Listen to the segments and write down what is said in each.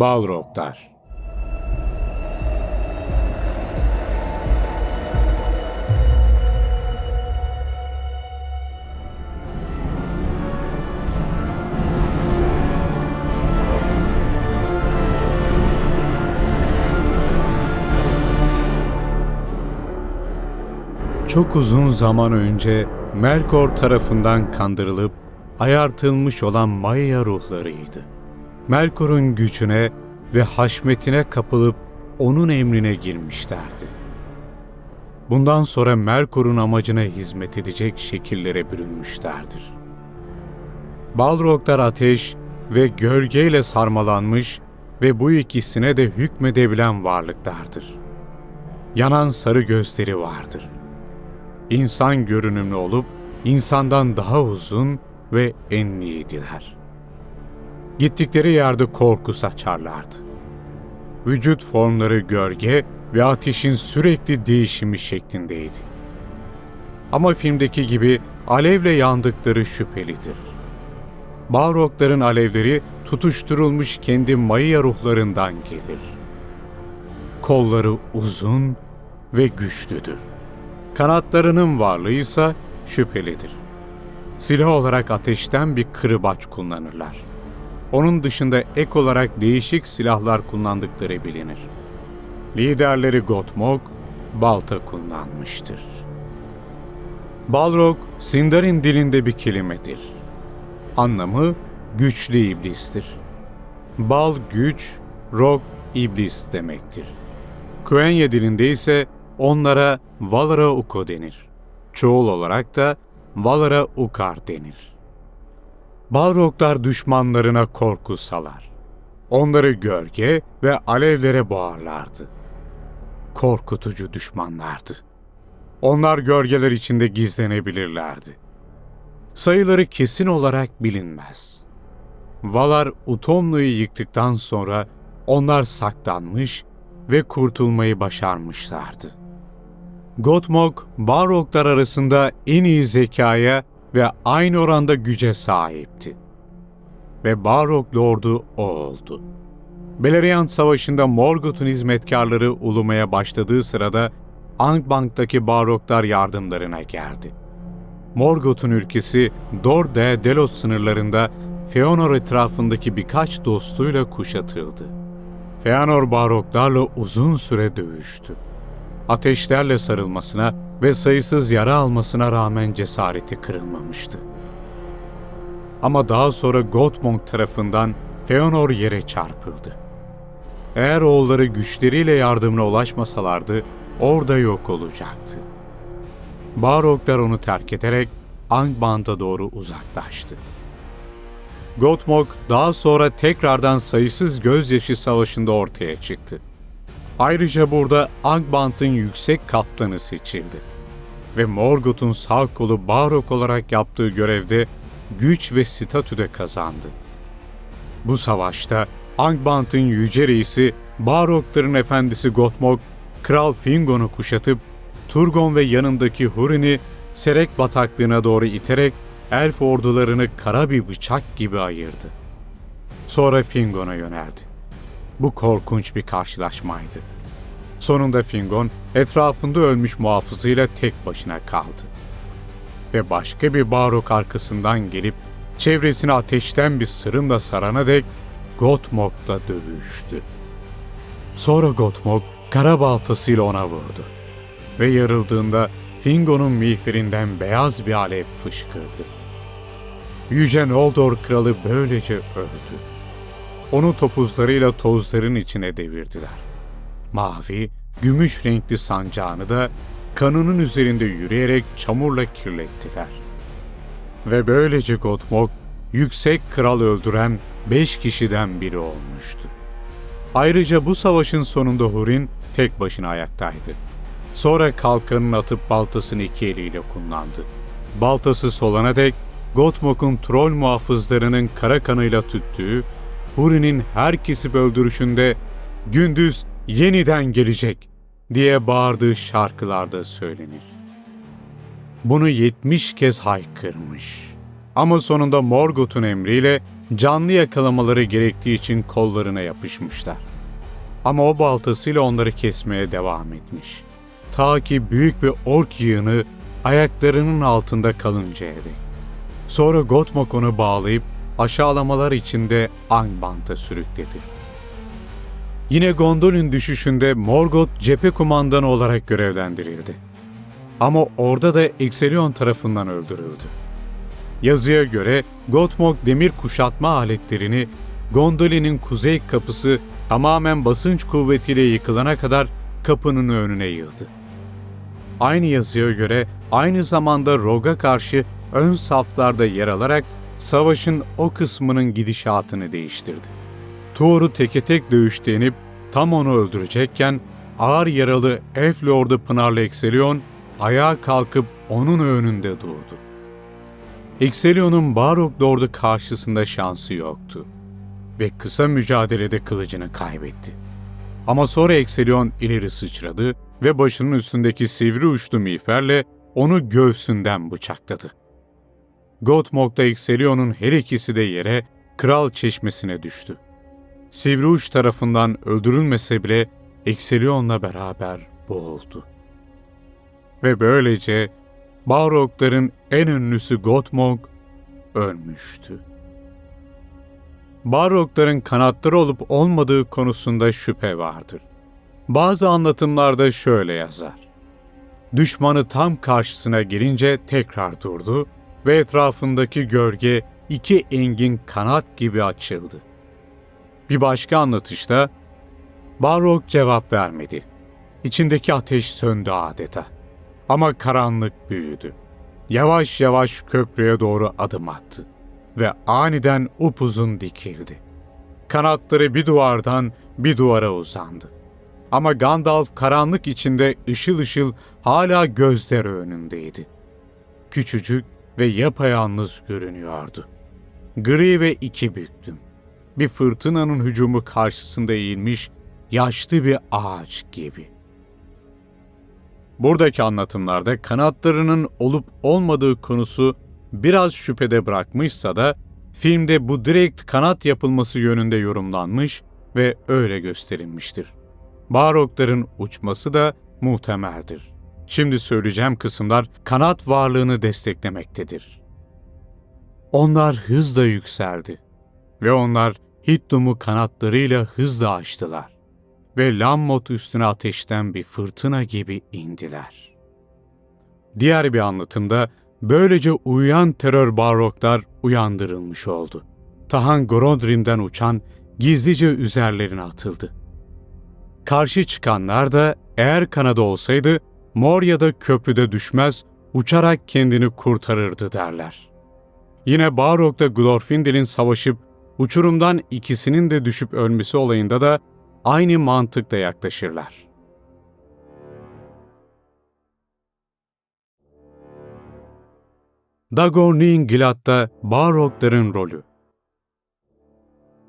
Balroglar Çok uzun zaman önce Melkor tarafından kandırılıp ayartılmış olan Maya ruhlarıydı. Melkor'un gücüne ve haşmetine kapılıp onun emrine girmişlerdi. Bundan sonra Melkor'un amacına hizmet edecek şekillere bürünmüşlerdir. Balroglar ateş ve gölgeyle sarmalanmış ve bu ikisine de hükmedebilen varlıklardır. Yanan sarı gözleri vardır. İnsan görünümlü olup insandan daha uzun ve enliydiler. Gittikleri yerde korku saçarlardı. Vücut formları gölge ve ateşin sürekli değişimi şeklindeydi. Ama filmdeki gibi alevle yandıkları şüphelidir. Balrogların alevleri tutuşturulmuş kendi Maya ruhlarından gelir. Kolları uzun ve güçlüdür. Kanatlarının varlığı ise şüphelidir. Silah olarak ateşten bir kırbaç kullanırlar. Onun dışında ek olarak değişik silahlar kullandıkları bilinir. Liderleri Gotmog, balta kullanmıştır. Balrog, Sindarin dilinde bir kelimedir. Anlamı güçlü iblistir. Bal güç, Rog iblis demektir. Quenya dilinde ise onlara Valara Uko denir. Çoğul olarak da Valara Ukar denir. Balroglar düşmanlarına korku salar. Onları gölge ve alevlere boğarlardı. Korkutucu düşmanlardı. Onlar gölgeler içinde gizlenebilirlerdi. Sayıları kesin olarak bilinmez. Valar Utomlu'yu yıktıktan sonra onlar saklanmış ve kurtulmayı başarmışlardı. Gotmog, Balroglar arasında en iyi zekaya ve aynı oranda güce sahipti. Ve Balrog Lord'u o oldu. Beleriand Savaşı'nda Morgoth'un hizmetkarları ulumaya başladığı sırada Angband'daki Balroglar yardımlarına geldi. Morgoth'un ülkesi Dorde Delos sınırlarında Feanor etrafındaki birkaç dostuyla kuşatıldı. Feanor Balroglarla uzun süre dövüştü ateşlerle sarılmasına ve sayısız yara almasına rağmen cesareti kırılmamıştı. Ama daha sonra Gottmog tarafından Feanor yere çarpıldı. Eğer oğulları güçleriyle yardımına ulaşmasalardı orada yok olacaktı. Baroklar onu terk ederek Angband'a doğru uzaklaştı. Gottmog daha sonra tekrardan sayısız gözyaşı savaşında ortaya çıktı. Ayrıca burada Angband'ın yüksek kaptanı seçildi. Ve Morgoth'un sağ kolu Barok olarak yaptığı görevde güç ve statüde kazandı. Bu savaşta Angband'ın yüce reisi Barokların efendisi Gottmog, Kral Fingon'u kuşatıp Turgon ve yanındaki Hurin'i Serek bataklığına doğru iterek elf ordularını kara bir bıçak gibi ayırdı. Sonra Fingon'a yöneldi. Bu korkunç bir karşılaşmaydı. Sonunda Fingon etrafında ölmüş muhafızıyla tek başına kaldı. Ve başka bir Barok arkasından gelip çevresini ateşten bir sırımla sarana dek Gotmog'la dövüştü. Sonra Gotmog kara baltasıyla ona vurdu. Ve yarıldığında Fingon'un miğferinden beyaz bir alev fışkırdı. Yüce Noldor kralı böylece öldü. Onu topuzlarıyla tozların içine devirdiler. Mavi, gümüş renkli sancağını da kanının üzerinde yürüyerek çamurla kirlettiler. Ve böylece Gotmog, yüksek kral öldüren beş kişiden biri olmuştu. Ayrıca bu savaşın sonunda Hurin tek başına ayaktaydı. Sonra kalkanını atıp baltasını iki eliyle kullandı. Baltası solana dek Gotmog'un troll muhafızlarının kara kanıyla tüttüğü, Hurin'in her kesip öldürüşünde gündüz yeniden gelecek diye bağırdığı şarkılarda söylenir. Bunu yetmiş kez haykırmış. Ama sonunda Morgoth'un emriyle canlı yakalamaları gerektiği için kollarına yapışmışlar. Ama o baltasıyla onları kesmeye devam etmiş. Ta ki büyük bir ork yığını ayaklarının altında kalıncaya dek. Sonra Gottmog onu bağlayıp aşağılamalar içinde Angband'a sürükledi. Yine Gondolin düşüşünde Morgoth cephe kumandanı olarak görevlendirildi. Ama orada da Exelion tarafından öldürüldü. Yazıya göre Gottmog demir kuşatma aletlerini Gondolin'in kuzey kapısı tamamen basınç kuvvetiyle yıkılana kadar kapının önüne yığdı. Aynı yazıya göre aynı zamanda Rogue'a karşı ön saflarda yer alarak savaşın o kısmının gidişatını değiştirdi. Tuor'u teke tek dövüş denip tam onu öldürecekken ağır yaralı Elf Lord'u Pınarlı Exelion ayağa kalkıp onun önünde durdu. Exelion'un Barok Lord'u karşısında şansı yoktu ve kısa mücadelede kılıcını kaybetti. Ama sonra Exelion ileri sıçradı ve başının üstündeki sivri uçlu miğferle onu göğsünden bıçakladı. Gottmog'da Exelion'un her ikisi de yere kral çeşmesine düştü. Sivri uç tarafından öldürülmese bile Exelion'la beraber boğuldu. Ve böylece Balrogların en ünlüsü Gottmog ölmüştü. Balrogların kanatları olup olmadığı konusunda şüphe vardır. Bazı anlatımlarda şöyle yazar. Düşmanı tam karşısına gelince tekrar durdu ve etrafındaki gölge iki engin kanat gibi açıldı. Bir başka anlatışta Balrog cevap vermedi. İçindeki ateş söndü adeta. Ama karanlık büyüdü. Yavaş yavaş köprüye doğru adım attı ve aniden upuzun dikildi. Kanatları bir duvardan bir duvara uzandı. Ama Gandalf karanlık içinde ışıl ışıl hala gözleri önündeydi. Küçücük ve yapayalnız görünüyordu. Gri ve iki büktüm. Bir fırtınanın hücumu karşısında eğilmiş yaşlı bir ağaç gibi.'' Buradaki anlatımlarda kanatlarının olup olmadığı konusu biraz şüphede bırakmışsa da filmde bu direkt kanat yapılması yönünde yorumlanmış ve öyle gösterilmiştir. Barokların uçması da muhtemeldir. Şimdi söyleyeceğim kısımlar kanat varlığını desteklemektedir. Onlar hızla yükseldi ve onlar Hittum'u kanatlarıyla hızla açtılar ve Lammot üstüne ateşten bir fırtına gibi indiler. Diğer bir anlatımda böylece uyuyan terör baroklar uyandırılmış oldu. Tahan Gorodrim'den uçan gizlice üzerlerine atıldı. Karşı çıkanlar da eğer kanada olsaydı Moria'da köprüde düşmez, uçarak kendini kurtarırdı derler. Yine Barok'ta Glorfindel'in savaşıp uçurumdan ikisinin de düşüp ölmesi olayında da aynı mantıkla yaklaşırlar. Dagor'un Gilat'ta Balrogların rolü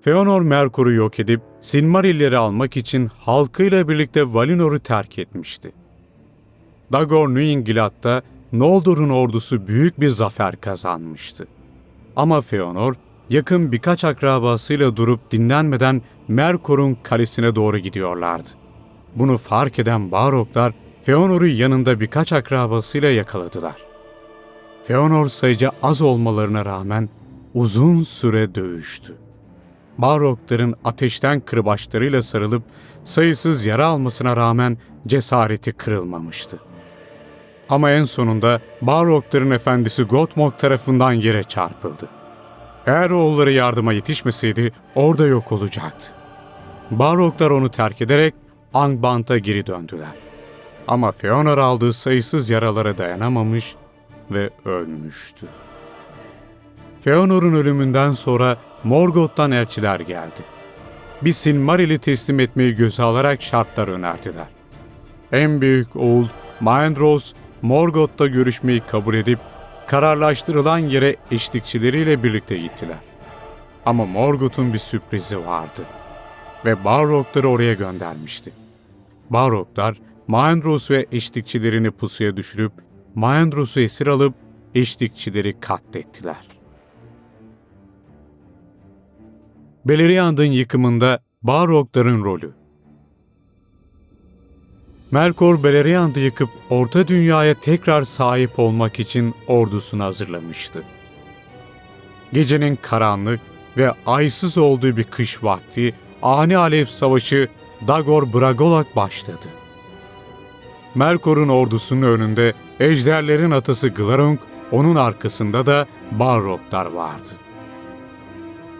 Feanor Merkur'u yok edip Silmarilleri almak için halkıyla birlikte Valinor'u terk etmişti. Dagor Nuinglad'da Noldor'un ordusu büyük bir zafer kazanmıştı. Ama Feanor yakın birkaç akrabasıyla durup dinlenmeden Merkur'un kalesine doğru gidiyorlardı. Bunu fark eden Baroklar Feanor'u yanında birkaç akrabasıyla yakaladılar. Feanor sayıca az olmalarına rağmen uzun süre dövüştü. Barokların ateşten kırbaçlarıyla sarılıp sayısız yara almasına rağmen cesareti kırılmamıştı. Ama en sonunda Barokların efendisi Gottmog tarafından yere çarpıldı. Eğer oğulları yardıma yetişmeseydi orada yok olacaktı. Baroklar onu terk ederek Angband'a geri döndüler. Ama Feanor aldığı sayısız yaralara dayanamamış ve ölmüştü. Feanor'un ölümünden sonra Morgoth'tan elçiler geldi. Bir Silmaril'i teslim etmeyi göze alarak şartlar önerdiler. En büyük oğul Maendros, Morgoth'ta görüşmeyi kabul edip kararlaştırılan yere eşlikçileriyle birlikte gittiler. Ama Morgoth'un bir sürprizi vardı ve Balrog'ları oraya göndermişti. Balrog'lar Maendros ve eşlikçilerini pusuya düşürüp Maendros'u esir alıp eşlikçileri katlettiler. Beleriand'ın yıkımında Balrog'ların rolü Melkor Beleriand'ı yıkıp Orta Dünya'ya tekrar sahip olmak için ordusunu hazırlamıştı. Gecenin karanlık ve aysız olduğu bir kış vakti ani alev savaşı Dagor Bragolak başladı. Melkor'un ordusunun önünde ejderlerin atası Glarung, onun arkasında da Balroglar vardı.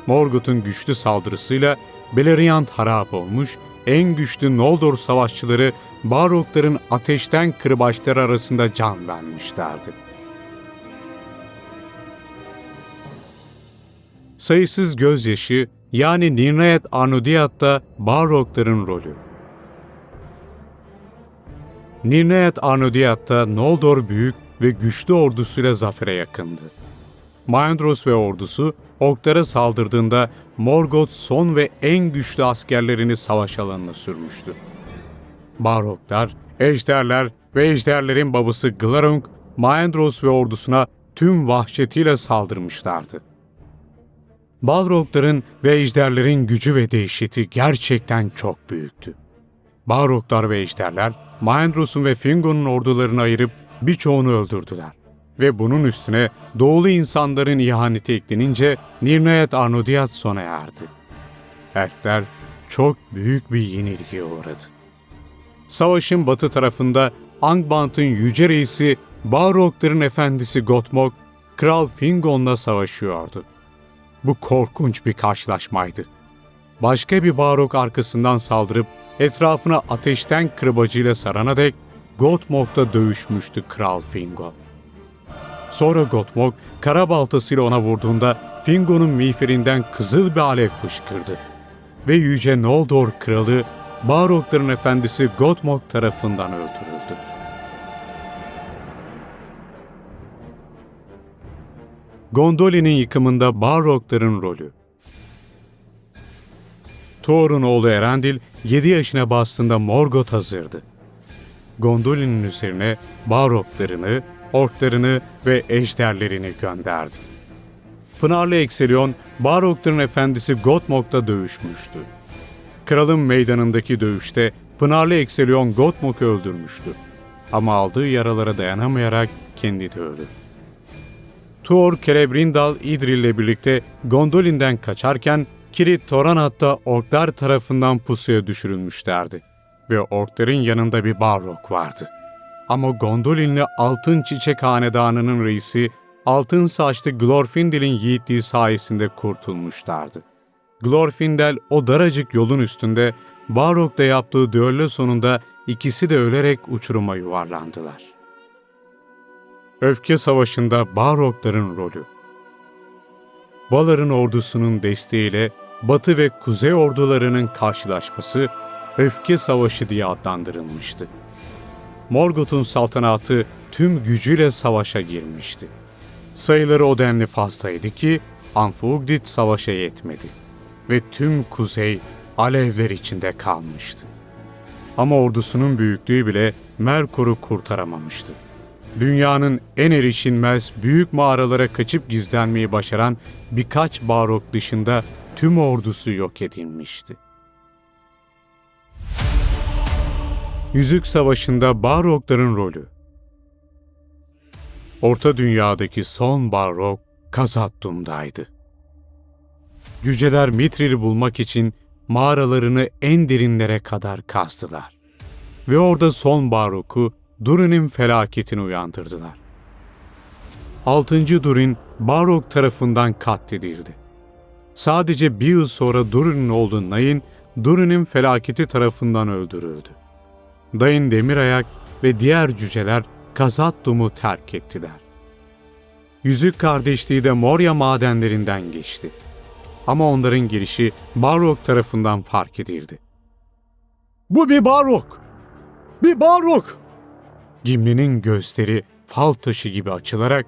Morgoth'un güçlü saldırısıyla Beleriand harap olmuş, en güçlü Noldor savaşçıları Balrogların ateşten kırbaçları arasında can vermişlerdi. Sayısız gözyaşı yani Nirnayet Arnodiat'ta Balrogların rolü. Nirnayet Arnodiat'ta Noldor büyük ve güçlü ordusuyla zafere yakındı. Maendros ve ordusu Orklara saldırdığında Morgoth son ve en güçlü askerlerini savaş alanına sürmüştü. Balroglar, ejderler ve ejderlerin babası Glarung, Maendros ve ordusuna tüm vahşetiyle saldırmışlardı. Balrogların ve ejderlerin gücü ve dehşeti gerçekten çok büyüktü. Balroglar ve ejderler, Maendros'un ve Fingon'un ordularını ayırıp birçoğunu öldürdüler. Ve bunun üstüne doğulu insanların ihaneti eklenince Nirnayet Arnodiat sona erdi. Elfler çok büyük bir yenilgiye uğradı. Savaşın batı tarafında Angband'ın yüce reisi Balrogların efendisi Gotmog, Kral Fingon'la savaşıyordu. Bu korkunç bir karşılaşmaydı. Başka bir Balrog arkasından saldırıp etrafına ateşten kırbacıyla sarana dek Gotmog'la dövüşmüştü Kral Fingon. Sonra Gotmog kara baltasıyla ona vurduğunda Fingon'un miğferinden kızıl bir alev fışkırdı. Ve Yüce Noldor kralı Balrogların efendisi Gotmog tarafından öldürüldü. Gondolin'in yıkımında Balrogların rolü Thor'un oğlu Erendil 7 yaşına bastığında Morgoth hazırdı. Gondolin'in üzerine Balroglarını, orklarını ve ejderlerini gönderdi. Pınarlı Ekselion, Balrogların efendisi Gotmog'da dövüşmüştü. Kralın meydanındaki dövüşte Pınarlı Ekselion Gotmog'u öldürmüştü. Ama aldığı yaralara dayanamayarak kendi de öldü. Tuor, Celebrindal, Idril ile birlikte Gondolin'den kaçarken Kirit Toranat'ta orklar tarafından pusuya düşürülmüşlerdi. Ve orkların yanında bir Balrog vardı. Ama Gondolinli Altın Çiçek Hanedanı'nın reisi Altın Saçlı Glorfindil'in yiğitliği sayesinde kurtulmuşlardı. Glorfindel o daracık yolun üstünde Balrog'da yaptığı düello sonunda ikisi de ölerek uçuruma yuvarlandılar. Öfke Savaşı'nda Balrogların rolü Valar'ın ordusunun desteğiyle Batı ve Kuzey ordularının karşılaşması Öfke Savaşı diye adlandırılmıştı. Morgoth'un saltanatı tüm gücüyle savaşa girmişti. Sayıları o denli fazlaydı ki Anfugdit savaşa yetmedi ve tüm kuzey alevler içinde kalmıştı. Ama ordusunun büyüklüğü bile Merkur'u kurtaramamıştı. Dünyanın en erişilmez büyük mağaralara kaçıp gizlenmeyi başaran birkaç Balrog dışında tüm ordusu yok edilmişti. Yüzük Savaşı'nda Balrogların rolü Orta Dünya'daki son Balrog Khazad-dûm'daydı. Cüceler Mithril'i bulmak için mağaralarını en derinlere kadar kazdılar. Ve orada son Balrog'u Durin'in felaketini uyandırdılar. 6. Durin Balrog tarafından katledildi. Sadece bir yıl sonra Durin'in oğlu Nain, Durin'in felaketi tarafından öldürüldü. Dain Demirayak ve diğer cüceler Kazat-Dum'u terk ettiler. Yüzük kardeşliği de Moria madenlerinden geçti. Ama onların girişi Balrog tarafından fark edildi. Bu bir Balrog! Bir Balrog! Gimli'nin gözleri fal taşı gibi açılarak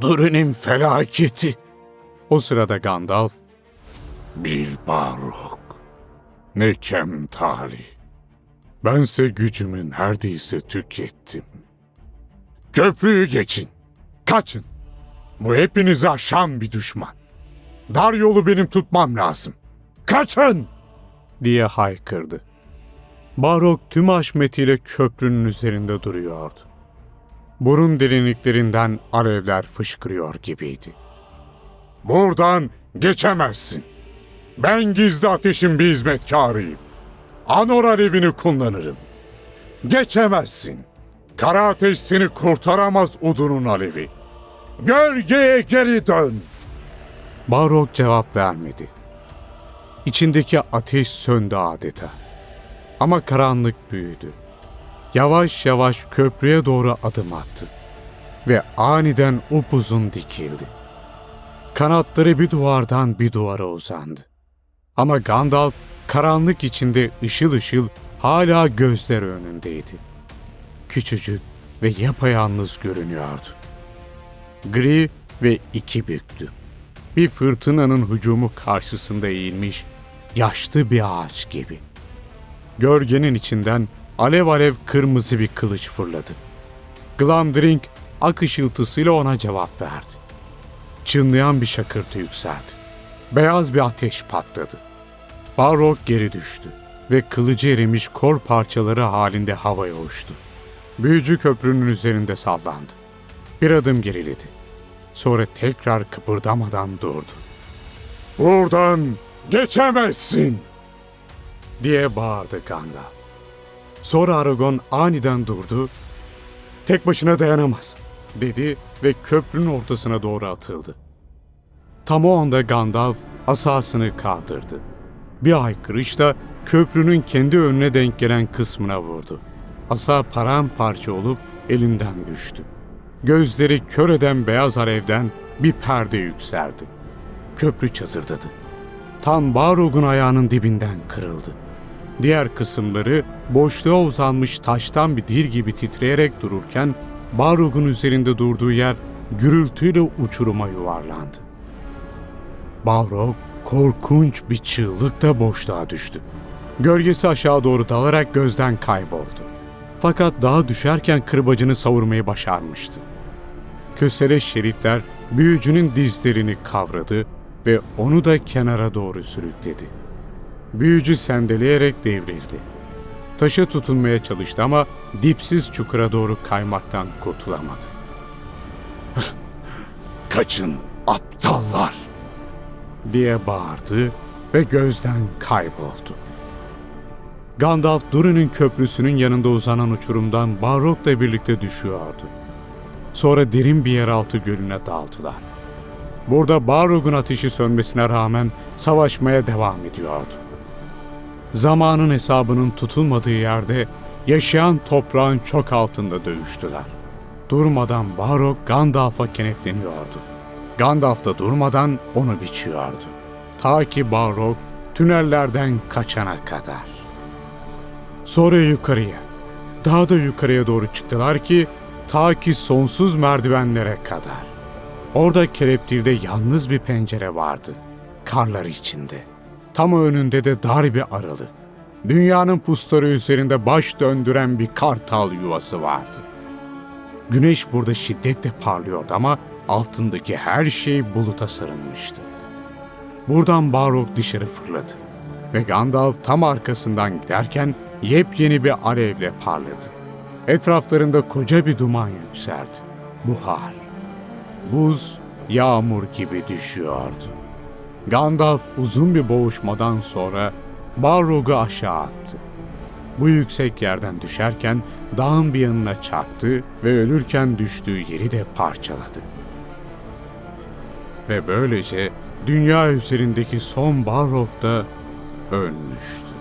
Durin'in felaketi. O sırada Gandalf, Bir Balrog. Ne kem talih. Bense gücümü neredeyse tükettim. Köprüyü geçin. Kaçın. Bu hepinizi aşan bir düşman. Dar yolu benim tutmam lazım. Kaçın! diye haykırdı. Barok tüm haşmetiyle köprünün üzerinde duruyordu. Burun derinliklerinden alevler fışkırıyor gibiydi. Buradan geçemezsin. Ben gizli ateşin bir hizmetkarıyım. Anor alevini kullanırım. Geçemezsin. Kara ateş seni kurtaramaz udunun alevi. Gölgeye geri dön. Barok cevap vermedi. İçindeki ateş söndü adeta. Ama karanlık büyüdü. Yavaş yavaş köprüye doğru adım attı. Ve aniden upuzun dikildi. Kanatları bir duvardan bir duvara uzandı. Ama Gandalf karanlık içinde ışıl ışıl hala gözler önündeydi. Küçücük ve yapayalnız görünüyordu. Gri ve iki büktü bir fırtınanın hücumu karşısında eğilmiş yaşlı bir ağaç gibi. Gölgenin içinden alev alev kırmızı bir kılıç fırladı. Glamdring ak ışıltısıyla ona cevap verdi. Çınlayan bir şakırtı yükseldi. Beyaz bir ateş patladı. Balrog geri düştü ve kılıcı erimiş kor parçaları halinde havaya uçtu. Büyücü köprünün üzerinde sallandı. Bir adım geriledi. Sonra tekrar kıpırdamadan durdu. Buradan geçemezsin. diye bağırdı Gandalf. Sonra Aragorn aniden durdu. Tek başına dayanamaz dedi ve köprünün ortasına doğru atıldı. Tam o anda Gandalf asasını kaldırdı. Bir aykırışla köprünün kendi önüne denk gelen kısmına vurdu. Asa paramparça olup elinden düştü. Gözleri kör eden beyaz alevden bir perde yükseldi. Köprü çatırdadı. Tam Balrog'un ayağının dibinden kırıldı. Diğer kısımları boşluğa uzanmış taştan bir dil gibi titreyerek dururken Balrog'un üzerinde durduğu yer gürültüyle uçuruma yuvarlandı. Balrog korkunç bir çığlıkla boşluğa düştü. Gölgesi aşağı doğru dalarak gözden kayboldu. Fakat dağa düşerken kırbacını savurmayı başarmıştı. Kösele şeritler büyücünün dizlerini kavradı ve onu da kenara doğru sürükledi. Büyücü sendeleyerek devrildi. Taşa tutunmaya çalıştı ama dipsiz çukura doğru kaymaktan kurtulamadı. Kaçın aptallar. Diye bağırdı ve gözden kayboldu. Gandalf Durin'in köprüsünün yanında uzanan uçurumdan Balrog'la birlikte düşüyordu. Sonra derin bir yeraltı gölüne daldılar. Burada Balrog'un ateşi sönmesine rağmen savaşmaya devam ediyordu. Zamanın hesabının tutulmadığı yerde yaşayan toprağın çok altında dövüştüler. Durmadan Balrog Gandalf'a kenetleniyordu. Gandalf da durmadan onu biçiyordu. Ta ki Balrog tünellerden kaçana kadar. Sonra yukarıya, daha da yukarıya doğru çıktılar ki ta ki sonsuz merdivenlere kadar. Orada keleptilde yalnız bir pencere vardı. Karlar içinde. Tam önünde de dar bir aralık. Dünyanın pusları üzerinde baş döndüren bir kartal yuvası vardı. Güneş burada şiddetle parlıyordu ama altındaki her şey buluta sarılmıştı. Buradan Balrog dışarı fırladı ve Gandalf tam arkasından giderken yepyeni bir alevle parladı. Etraflarında koca bir duman yükseldi. Buhar, buz, yağmur gibi düşüyordu. Gandalf uzun bir boğuşmadan sonra Balrog'u aşağı attı. Bu yüksek yerden düşerken dağın bir yanına çarptı ve ölürken düştüğü yeri de parçaladı. Ve böylece dünya üzerindeki son Balrog da ölmüştü.